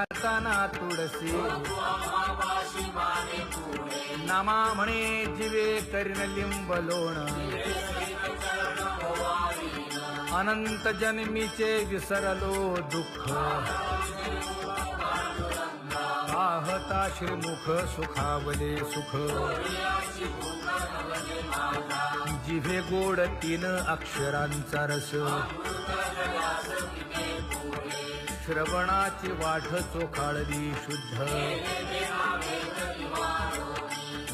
जाताना तुळसी नामा म्हणे जिवे करीन लिंब लोण. अनंत जन्मीचे विसरलो दुःख. आहता श्रीमुख सुखावले सुख. जिभे गोड तीन अक्षरांचा रस. श्रवणाची वाढ चोखाळली शुद्ध.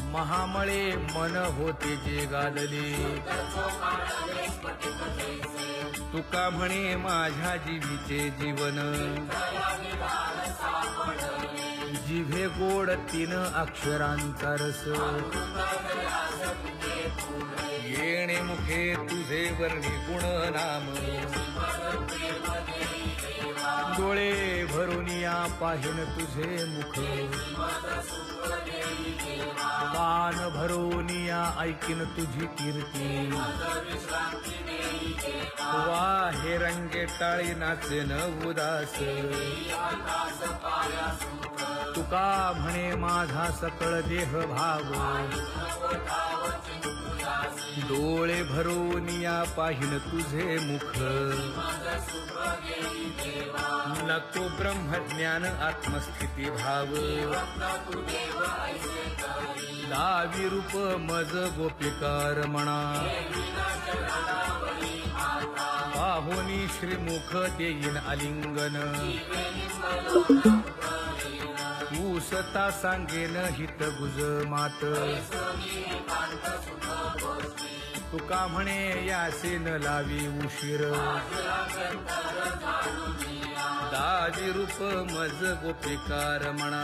महामळे मन होते जे गालले. तुका म्हणे माझ्या जीवीचे जीवन. जिभे गोड तीन अक्षरांचा रस. येणे मुखे तुझे वर्णी गुण नाम. डोळे भरून या पाहिन तुझे मुख. कान भरून या ऐकीन तुझी कीर्ती. वा हे रंगे टाळी नाचेन उदास. तुका म्हणे माझा सकळ देह भाव डोळे भरून या पाहिन तुझे मुख. नको ब्रह्मज्ञान आत्मस्थिती भाव. दावी रूप मज गोपिकार म्हणा पाहुनी श्रीमुख देईन आलिंगन. पुसता सांगेन हित गुज मात. तुका म्हणे यासे न लावी उशीर. दाजी रूप मज गोपिकार म्हणा.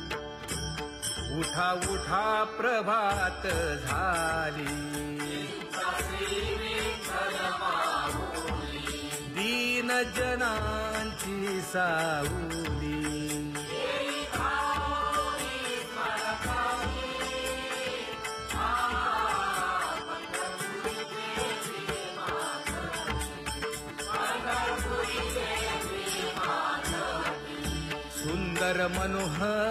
उठा उठा प्रभात झाली. दीन जनांची साऊली सुंदर मनोहर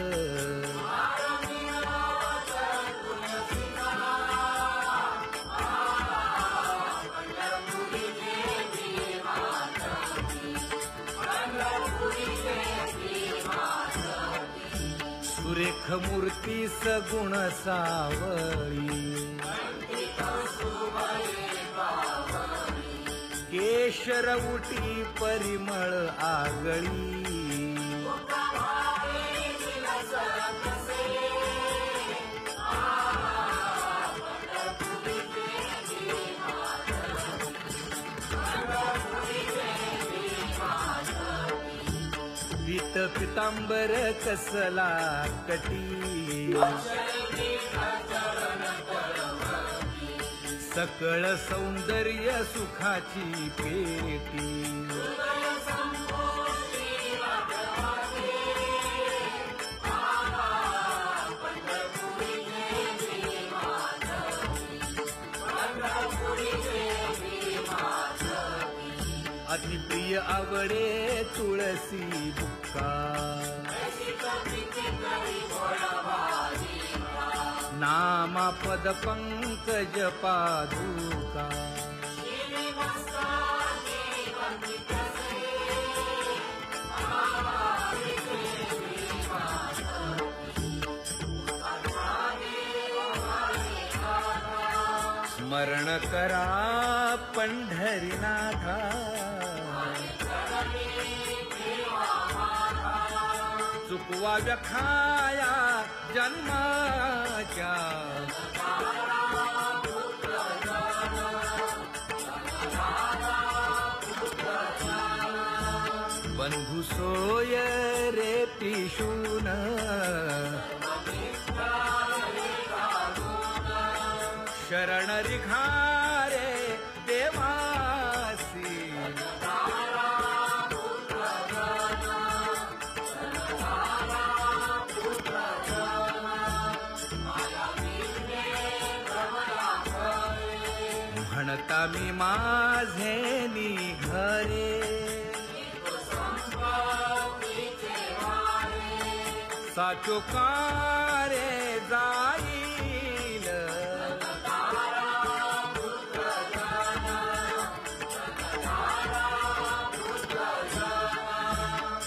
मूर्ती सगुण सावळी. केशरवटी परिमळ आगळी. पितांबर कसला कटी? सकळ सौंदर्य सुखाची पेटी. अतिप्रिय आवडे तुळसी बुक्का. नामा पद पंकज पादुका. स्मरण करा पंढरीनाथा. चुकवा व्यखाया जन्माच्या. बंधू सोय रे पिशून. शरण रिघा मी माझे निघरे. साचुकारे जाईल.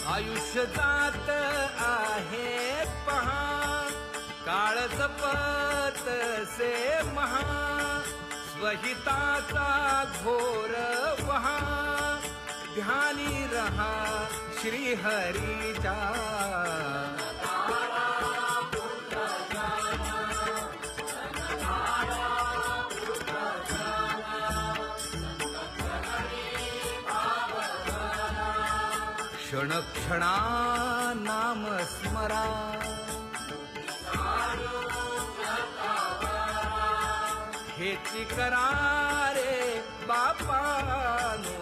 आयुष्य जात आहे पहा. काळ जपत से महा घोर वहा. ध्यानी रहा श्रीहरीच्या क्षण क्षणा नाम स्मरा. हेची करारे बापानो.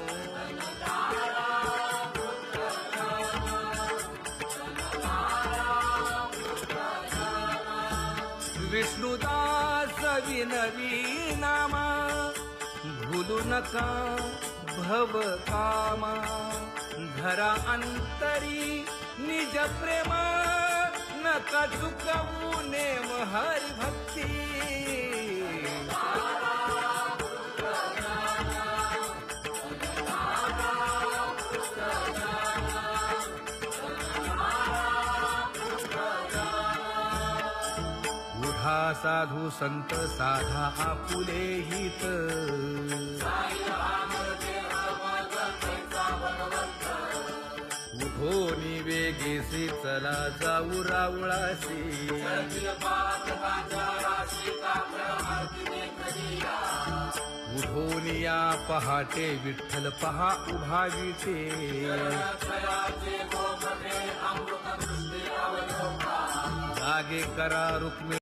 विष्णुदास विनवी नामा भूलू नका भव कामा. धरा अंतरी निज प्रेमा नका चुकवू नेम हरिभक्ती. साधू संत साधा आपुले हित. उभो निवेगेसी चला जाऊ रावळासी उभोनिया पहाटे विठ्ठल पहा उभा विटे जागे करा रुक्मी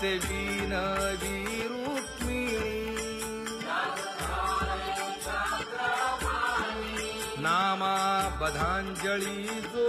ऐस तसे विनवी रुक्मिणी नामा बधांजळी जो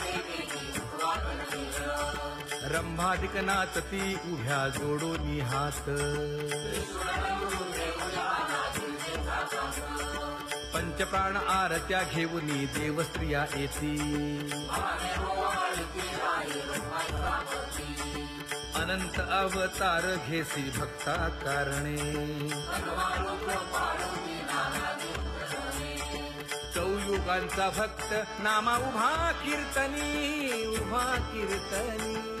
रंभादिक नाचती उभ्या जोडोनी हात. पंचप्राण आरत्या घेऊनी देवस्त्रिया येती. अनंत अवतार घेसी भक्ता कारणे चौयुगांचा भक्त नामा उभा कीर्तनी उभा कीर्तनी.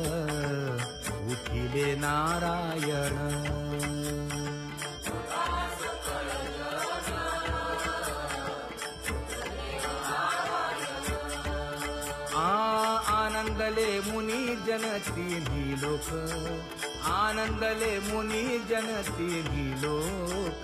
उठिले नारायण। आ आनंदले मुनी जन तिन्ही लोक। आनंदले मुनी जन तिन्ही लोक।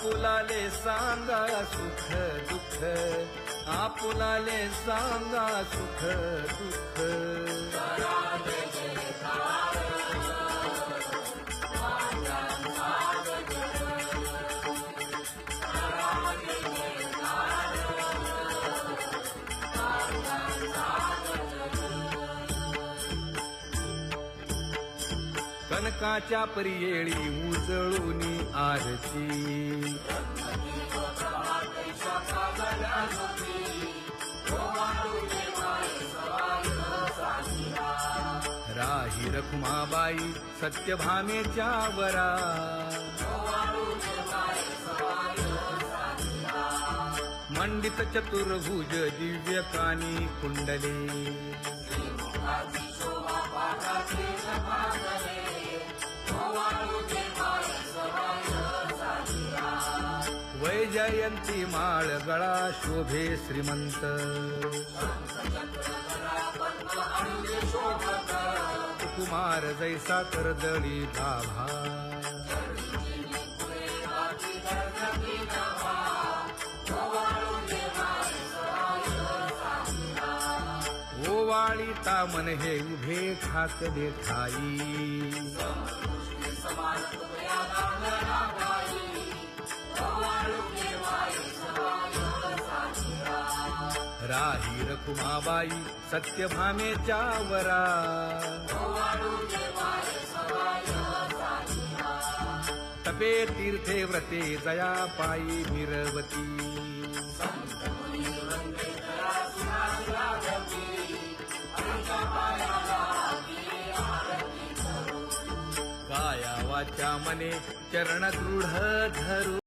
आपुलाले सांगा सुख दुःख. आपुलाले सांगा सुख दुःख. काच्या परियेळी उजळूनी आरती. राही रखुमाबाई सत्यभामेच्या वरा. मंडित चतुर्भुज दिव्य कानी कुंडले. जयंती माळ गळा शोभे श्रीमंत कुमार जैसा करदळी भाभा आता तामन हे उभे ठाकले ठाई राही रखुमाबाई सत्यभामेच्या वरा तपे तीर्थे व्रते जया पायी मिरवती. काया वाचा मने चरण दृढ धरू.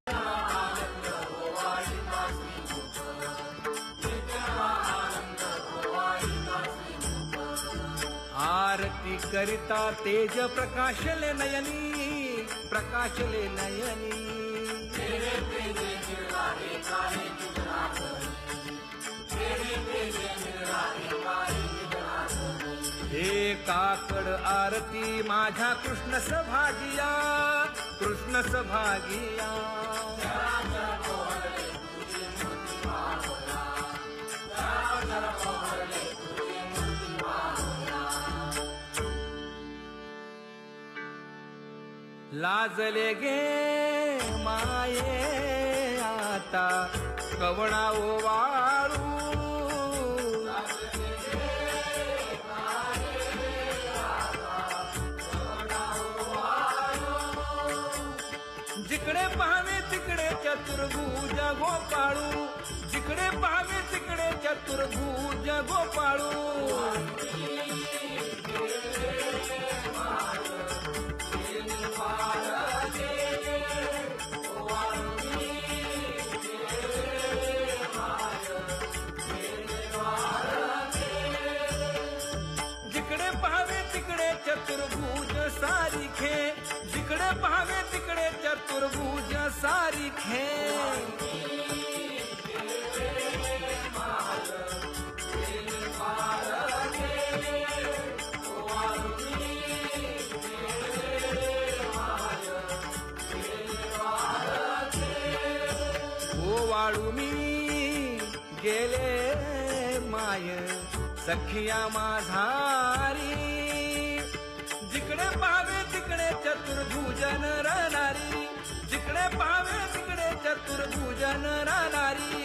आरती करिता तेज प्रकाशले नयनी प्रकाशले नयनी. हे काकड आरती माझ्या कृष्ण सभागिया कृष्ण सभागिया लाजले गे माये आता कवणा वाळू जिकडे पाहावे तिकडे चतुर्भुज गोपाळू. जिकडे पाहावे तिकडे चतुर्भुज गोपाळू. पाहावे तिकडे चतुर्भुज सारिखे ओ वाळू मी गेले माय. सखिया माझा चतुर्भुजन राहणारी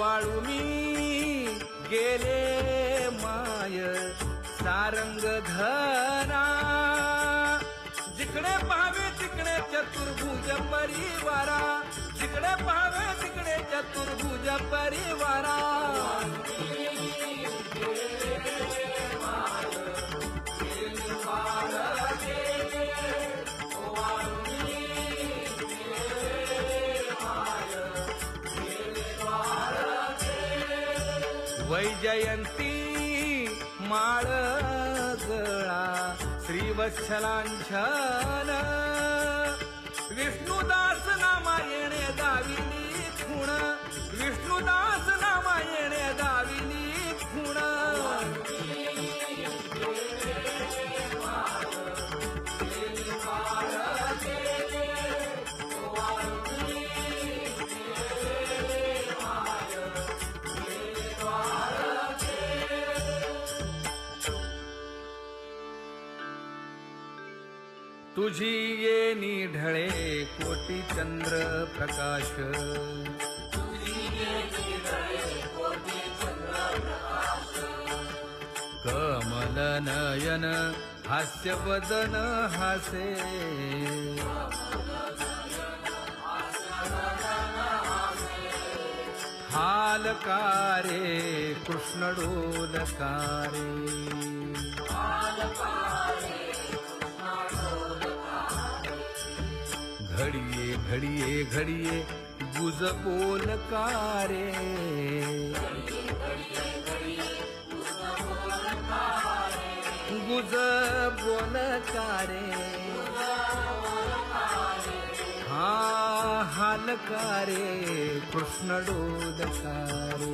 वाळू मी गेले माय सारंग धरा जिकडे पाहावे तिकडे चतुर्भुज परिवारा. जिकडे पाहावे तिकडे चतुर्भुज परिवारा. वैजयंती माळ गळा श्रीवत्सलांछन विष्णुदास नामायणे दाविनी खुण तुझी ये निढळे कोटी चंद्र प्रकाश. नयन हास्य वदन हासे। हालकारे कृष्ण डोलकारे घडिये घडिये घडिये गुज बोलकारे मुज बोलकारे हा हालकारे कृष्ण डोलकारे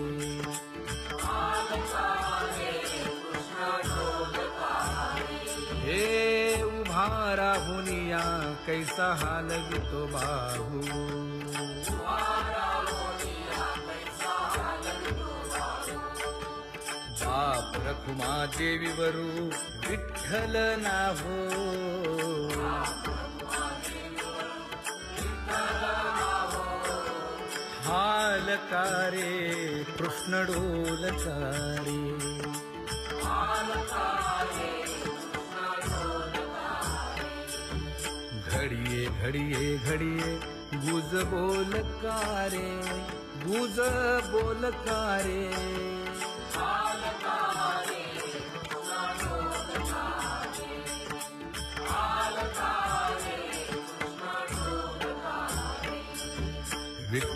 हे उभा राहुनिया कैसा हाल तो बाहू। रखुमा देवी वरू विठ्ठल नाहो. हालकारे कृष्ण डोलकारे घडिये घडिये घडिये गुज बोलकारे गुज बोलकारे.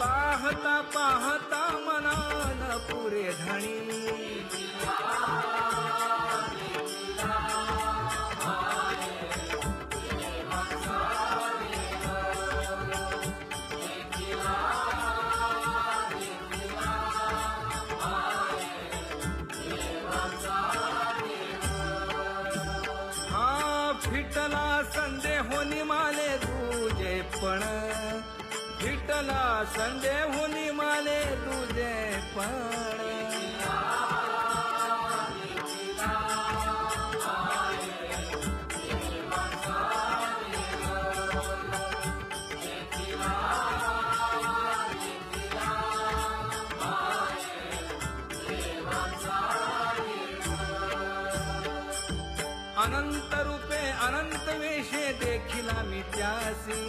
पाहता पाहता मनाल पुरे धणी. फिटला संदे माले तुझे पण। अनंत रूपे अनंत वेशे देखिला मी त्यासी।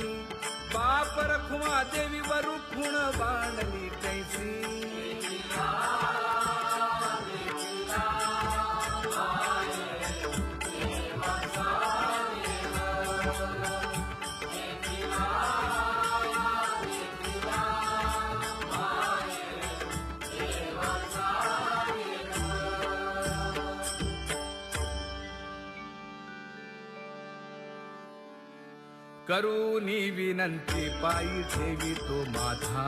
बाप रखुमा देवी वर on bana करूनी विनंती पायी ठेवी तो माझा.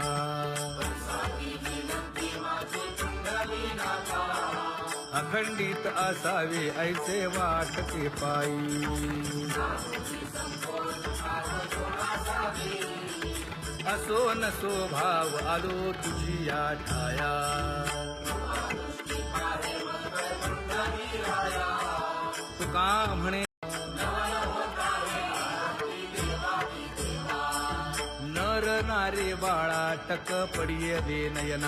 अखंडित असावे ऐसे वाटते पायी. असो नसो भाव आलो तुझी या ठाया तुका म्हणे ಕಟಕ ಪಡೆಯದೆ ನಯನ